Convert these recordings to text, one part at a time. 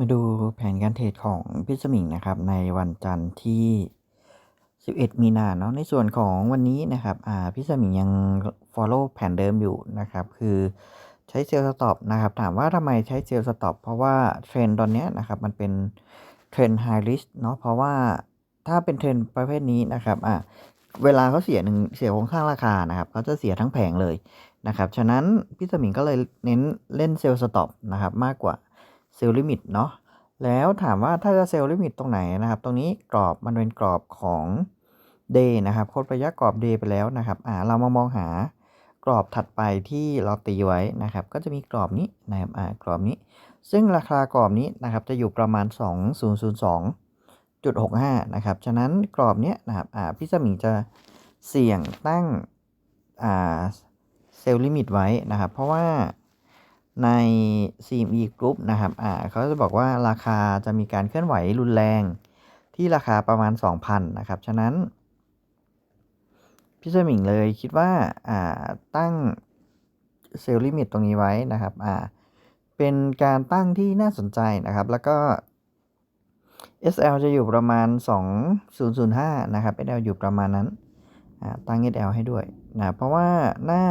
มาดูแผนการเทรดของพี่สมิงนะครับ ในวันจันทร์ที่ 11 มีนาเนาะในส่วนของวันนี้นะครับอ่าพี่สมิงยัง follow แผนเดิมอยู่นะครับ คือใช้เซลล์สต็อปนะครับ ถามว่าทำไมใช้เซลล์สต็อปเพราะว่าเทรนตอนนี้นะครับมันเป็นเทรนไฮริสเนาะเพราะว่าถ้าเป็นเทรนประเภทนี้นะครับอ่าเวลาเขาเสียหนึ่งเสียโครงสร้างราคานะครับเขาจะเสียทั้งแผงเลยนะครับ ฉะนั้นพี่สมิงก็เลยเน้นเล่นเซลล์สต็อปนะครับมากกว่า เซลล์ลิมิตเนาะแล้วถามว่าถ้าจะเซลล์ลิมิตตรงไหนนะครับ ตรงนี้กรอบมันเป็นกรอบของ day นะครับโคตรระยะกรอบ day ไปแล้วนะครับอ่าเรามามองหากรอบถัดไปที่เราตีไว้นะครับ ก็จะมีกรอบนี้นะครับอ่ากรอบนี้ ซึ่งราคากรอบนี้นะครับจะอยู่ประมาณ 2002.65 นะครับ ฉะนั้นกรอบเนี้ยนะครับอ่าพี่สมิงจะเสี่ยงตั้งอ่าเซลล์ลิมิตไว้นะครับ เพราะว่า ใน CME Group นะครับ อ่าเขาจะบอกว่าราคาจะมีการเคลื่อนไหวรุนแรงที่ราคาประมาณ 2,000 นะครับ ฉะนั้น พี่สมิงเลยคิดว่า อ่า ตั้งเซลล์ลิมิตตรงนี้ไว้นะครับ อ่า เป็นการตั้งที่น่าสนใจนะครับ แล้วก็ SL จะอยู่ประมาณ 2005 นะครับ SL อยู่ประมาณนั้น ตั้ง SL ให้ด้วยนะ เพราะว่าหน้า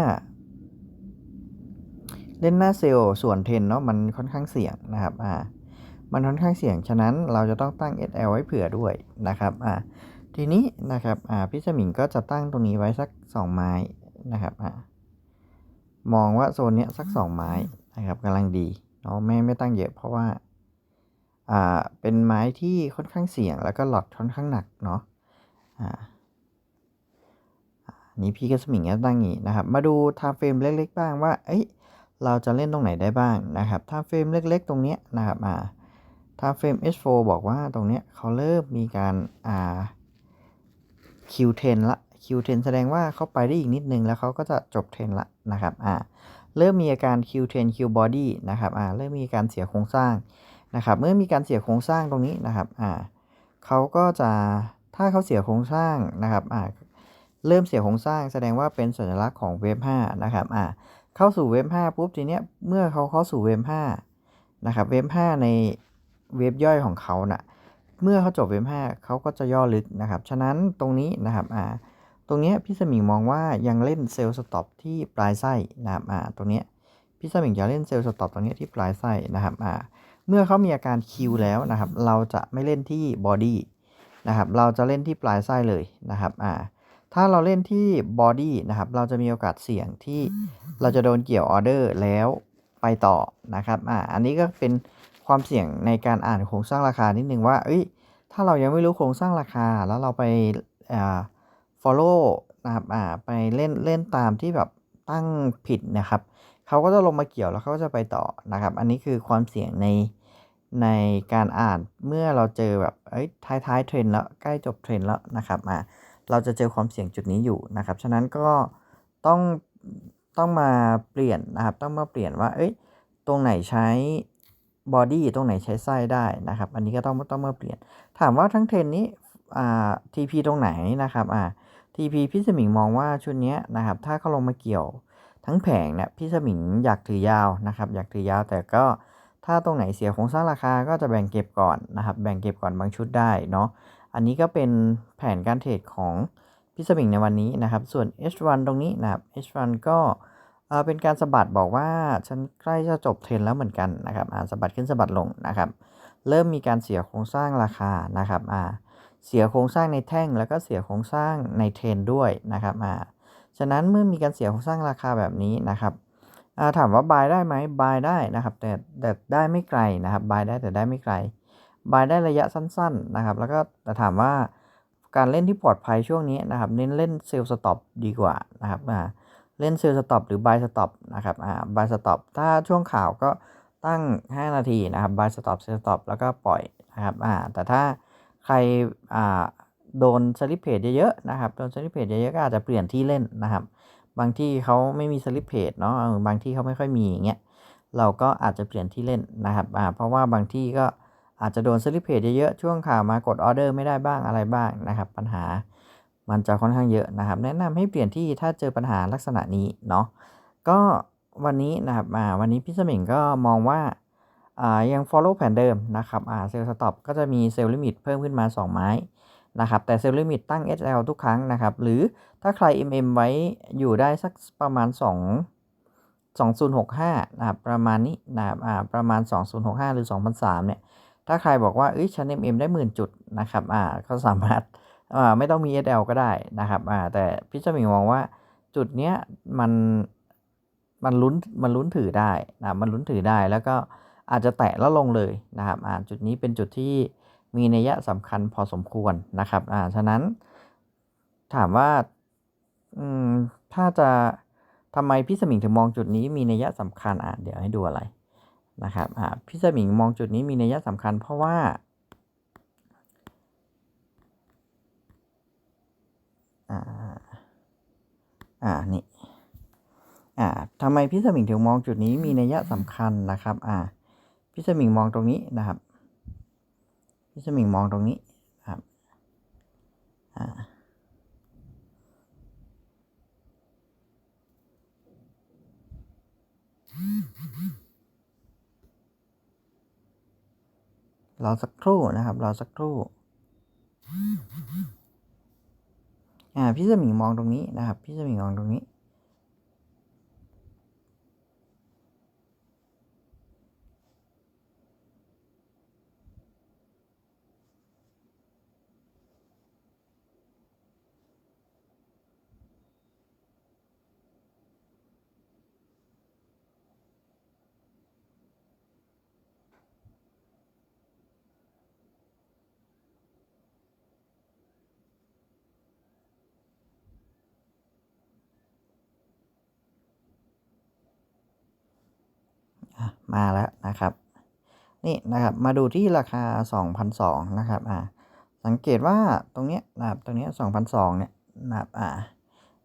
เล่นหน้าเซลล์ส่วนเทนเนาะมันค่อนข้างเสี่ยงนะครับอ่ามันค่อนข้างเสี่ยง ฉะนั้นเราจะต้องตั้ง SL ไว้เผื่อด้วยนะครับอ่าทีนี้นะครับอ่าพี่สมิงก็จะตั้งตรงนี้ไว้สัก 2 ไม้นะครับอ่ามองว่าโซนเนี้ยสัก 2 ไม้นะครับกำลังดีเนาะไม่ไม่ตั้งเยอะเพราะว่าอ่าเป็นไม้ที่ค่อนข้างเสี่ยงแล้วก็หลอดค่อนข้างหนักเนาะอ่านี่พี่ก็สมิงก็ตั้งอย่างนี้นะครับ มาดูไทม์เฟรมเล็ก ๆ บ้างว่า เอ้ย เราจะเล่นตรงไหนได้บ้างนะครับไทม์เฟรมเล็กๆ ตรงนี้นะครับอ่าไทม์เฟรม H4 บอกว่าตรงนี้เขาเริ่มมีการอ่า Q10 ละ Q10 แสดงว่าเขาไปได้อีกนิดนึงแล้วเขาก็จะจบเทรนละนะครับอ่าเริ่มมีอาการ Q10 Q body นะครับอ่าเริ่มมีการเสียโครงสร้างนะครับ เมื่อมีการเสียโครงสร้างตรงนี้นะครับอ่าเขาก็จะถ้าเขาเสียโครงสร้างนะครับอ่าเริ่มเสียโครงสร้างแสดงว่าเป็นสัญลักษณ์ของเวฟ5นะครับอ่า เข้าสู่เวฟ5ปุ๊บทีเนี้ยเมื่อเขาเข้าสู่เวฟ5นะครับเวฟ5ในเวฟย่อยของเขาน่ะเมื่อเขาจบเวฟ5เขาก็จะย่อลึกนะครับ ฉะนั้นตรงนี้นะครับอ่าตรงนี้พี่สมิงมองว่ายังเล่นเซลล์สต็อปที่ปลายไส้นะครับอ่าตรงนี้พี่สมิงจะเล่นเซลล์สต็อปตรงนี้ที่ปลายไส้นะครับอ่าเมื่อเขามีอาการคิวแล้วนะครับ เราจะไม่เล่นที่บอดี้นะครับ เราจะเล่นที่ปลายไส้เลยนะครับอ่า ถ้าเราเล่นที่บอดี้นะครับ เราจะมีโอกาสเสี่ยงที่เราจะโดนเกี่ยวออเดอร์แล้วไปต่อนะครับอ่าอันนี้ก็เป็นความเสี่ยงในการอ่านโครงสร้างราคานิดนึงว่า เอ้ย ถ้าเรายังไม่รู้โครงสร้างราคา แล้วเราไปอ่า follow นะครับอ่าไปเล่นเล่นตามที่แบบตั้งผิดนะครับ เขาก็จะลงมาเกี่ยวแล้วเขาก็จะไปต่อนะครับ อันนี้คือความเสี่ยงในในการอ่านเมื่อเราเจอแบบเอ้ยท้ายท้ายเทรนแล้วใกล้จบเทรนแล้วนะครับอ่า เราจะเจอความเสี่ยงจุดนี้อยู่นะครับ ฉะนั้นก็ต้องต้องมาเปลี่ยนนะครับ ต้องมาเปลี่ยนว่า เอ้ย ตรงไหนใช้บอดี้ตรงไหนใช้ไส้ได้นะครับ อันนี้ก็ต้องต้องมาเปลี่ยน ถามว่าทั้งเทรนนี้อ่า TP ตรงไหนนะครับอ่า TP พี่สมิงมองว่าชุดนี้นะครับ ถ้าเขาลงมาเกี่ยวทั้งแผงเนี่ยพี่สมิงอยากถือยาวนะครับ อยากถือยาวแต่ก็ถ้าตรงไหนเสียโครงสร้างราคาก็จะแบ่งเก็บก่อนนะครับ แบ่งเก็บก่อนบางชุดได้เนาะ อันนี้ก็เป็นแผนการเทรดของพี่สมิงในวันนี้นะครับ ส่วน H1 ตรงนี้นะครับ H1 ก็เป็นการสะบัดบอกว่าฉันใกล้จะจบเทรนแล้วเหมือนกันนะครับอ่าสะบัดขึ้นสะบัดลงนะครับ เริ่มมีการเสียโครงสร้างราคานะครับอ่าเสียโครงสร้างในแท่งแล้วก็เสียโครงสร้างในเทรนด้วยนะครับอ่าฉะนั้นเมื่อมีการเสียโครงสร้างราคาแบบนี้นะครับอ่าถามว่าบายได้ไหมบายได้นะครับ แต่แต่ได้ไม่ไกลนะครับบายได้แต่ได้ไม่ไกล บายได้ระยะสั้นๆนะครับ แล้วก็แต่ถามว่าการเล่นที่ปลอดภัยช่วงนี้นะครับ เน้นเล่นเซลล์สต็อปดีกว่านะครับอ่าเล่นเซลล์สต็อปหรือบายสต็อปนะครับอ่าบายสต็อปถ้าช่วงข่าวก็ตั้ง 5 นาทีนะครับบายสต็อปเซลล์สต็อปแล้วก็ปล่อยนะครับอ่าแต่ถ้าใครอ่าโดนสลิปเพจเยอะๆนะครับโดนสลิปเพจเยอะๆก็อาจจะเปลี่ยนที่เล่นนะครับ บางที่เขาไม่มีสลิปเพจเนาะบางที่เขาไม่ค่อยมีอย่างเงี้ยเราก็อาจจะเปลี่ยนที่เล่นนะครับอ่าเพราะว่าบางที่ก็ อาจจะโดนสลิปเพจเยอะๆช่วงข่าวมากดออเดอร์ไม่ได้บ้างอะไรบ้างนะครับ ปัญหามันจะค่อนข้างเยอะนะครับ แนะนำให้เปลี่ยนที่ถ้าเจอปัญหาลักษณะนี้เนาะก็วันนี้นะครับอ่าวันนี้พี่สมิงก็มองว่าอ่ายัง follow แผนเดิมนะครับอ่าเซลล์สต็อปก็จะมีเซลล์ลิมิตเพิ่มขึ้นมา 2 ไม้นะครับแต่เซลล์ลิมิตตั้ง SL ทุกครั้งนะครับ หรือถ้าใคร MM ไว้อยู่ได้สักประมาณ 2 2065นะครับประมาณนี้นะครับอ่าประมาณ 2065 หรือ 2003เนี่ย ถ้าใครบอกว่าเอ้ยฉัน MM ได้หมื่นจุดนะครับอ่าก็สามารถอ่าไม่ต้องมี SL ก็ได้นะครับอ่าแต่พี่จะมีมองว่าจุดเนี้ยมันมันลุ้นมันลุ้นถือได้นะมันลุ้นถือได้แล้วก็อาจจะแตะแล้วลงเลยนะครับอ่าจุดนี้เป็นจุดที่มีนัยสำคัญพอสมควรนะครับอ่าฉะนั้นถามว่าอืมถ้าจะทำไมพี่สมิงถึงมองจุดนี้มีนัยสำคัญอะเดี๋ยวให้ดูอะไร นะครับพี่สมิงมองจุดนี้มีนัยสำคัญ เพราะว่า อ่า อ่า นี่ อ่าทำไมพี่สมิงถึงมองจุดนี้มีนัยสำคัญนะครับ อ่า พี่สมิงมองตรงนี้นะครับ พี่สมิงมองตรงนี้นะครับ อ่า รอสักครู่นะครับ รอสักครู่ อ่า พี่สมิงมองตรงนี้นะครับ พี่สมิงมองตรงนี้ มาแล้วนะครับ นี่นะครับมาดูที่ราคา 2,002นะครับอ่าสังเกตว่าตรงเนี้ยนะครับตรงเนี้ย2,002เนี่ยนะครับอ่า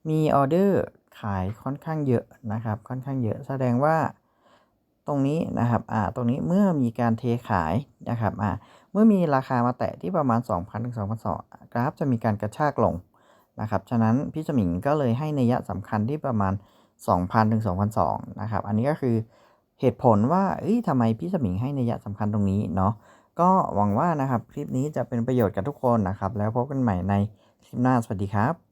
มีออเดอร์ขายค่อนข้างเยอะนะครับ ค่อนข้างเยอะแสดงว่าตรงนี้นะครับอ่าตรงนี้เมื่อมีการเทขายนะครับอ่าเมื่อมีราคามาแตะที่ประมาณ 2,000ถึง2,200กราฟจะมีการกระชากลงนะครับ ฉะนั้นพี่สมิงก็เลยให้นัยสำคัญที่ประมาณ 2,000ถึง2,200นะครับ อันนี้ก็คือ เหตุผลว่าเอ้ยทำไมพี่สมิงให้นัยสำคัญตรงนี้เนาะก็หวังว่านะครับคลิปนี้จะเป็นประโยชน์กับทุกคนนะครับ แล้วพบกันใหม่ในคลิปหน้าสวัสดีครับ